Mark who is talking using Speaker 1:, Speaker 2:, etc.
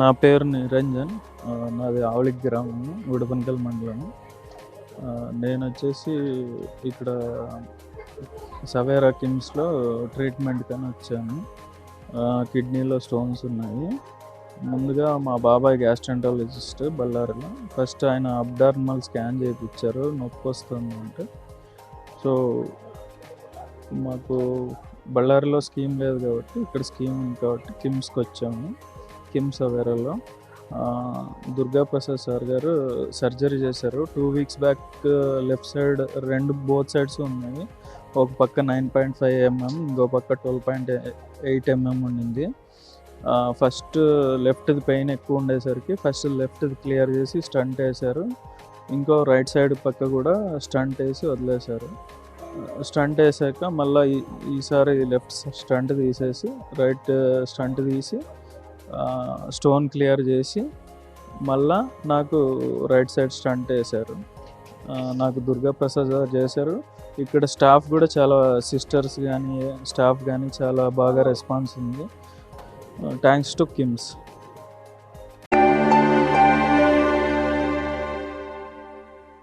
Speaker 1: నా పేరు నిరంజన్. నాది ఆవళిక్ గ్రామం ఉడపనకల్ మండలం నేను వచ్చేసి ఇక్కడ సవేరా కిమ్స్లో ట్రీట్మెంట్ కానీ వచ్చాను. కిడ్నీలో స్టోన్స్ ఉన్నాయి. ముందుగా మా బాబాయ్ గ్యాస్ట్రంటాలజిస్ట్ బళ్ళారిలో. ఫస్ట్ ఆయన అబ్డార్మల్ స్కాన్ చేయించారు నొప్పి వస్తుంది అంటే. సో మాకు బళ్ళారిలో స్కీమ్ లేదు కాబట్టి ఇక్కడ స్కీమ్ ఉంది కాబట్టి కిమ్స్కి వచ్చాము కిమ్స్ అవేరాలో దుర్గా ప్రసాద్ సార్ గారు సర్జరీ చేశారు. Two weeks back left side రెండు బోత్ సైడ్స్ ఉన్నాయి. ఒక పక్క నైన్ పాయింట్ ఫైవ్ ఎంఎం ఇంకో పక్క ట్వెల్వ్ పాయింట్ ఎయిట్ ఎంఎం ఉండింది. ఫస్ట్ లెఫ్ట్ది పెయిన్ ఎక్కువ ఉండేసరికి ఫస్ట్ లెఫ్ట్ది క్లియర్ చేసి స్టంట్ వేశారు. ఇంకో రైట్ సైడ్ పక్క కూడా స్టంట్ వేసి వదిలేశారు. స్టంట్ వేసాక మళ్ళీ ఈసారి లెఫ్ట్ స్టంట్ తీసేసి రైట్ స్టంట్ తీసి స్టోన్ క్లియర్ చేసి మళ్ళా నాకు రైట్ సైడ్ స్టంట్ వేశారు. నాకు దుర్గా ప్రసాద్ గారు చేశారు. ఇక్కడ స్టాఫ్ కూడా చాలా సిస్టర్స్ కానీ స్టాఫ్ కానీ చాలా బాగా రెస్పాన్స్ ఉంది. Thanks to KIMS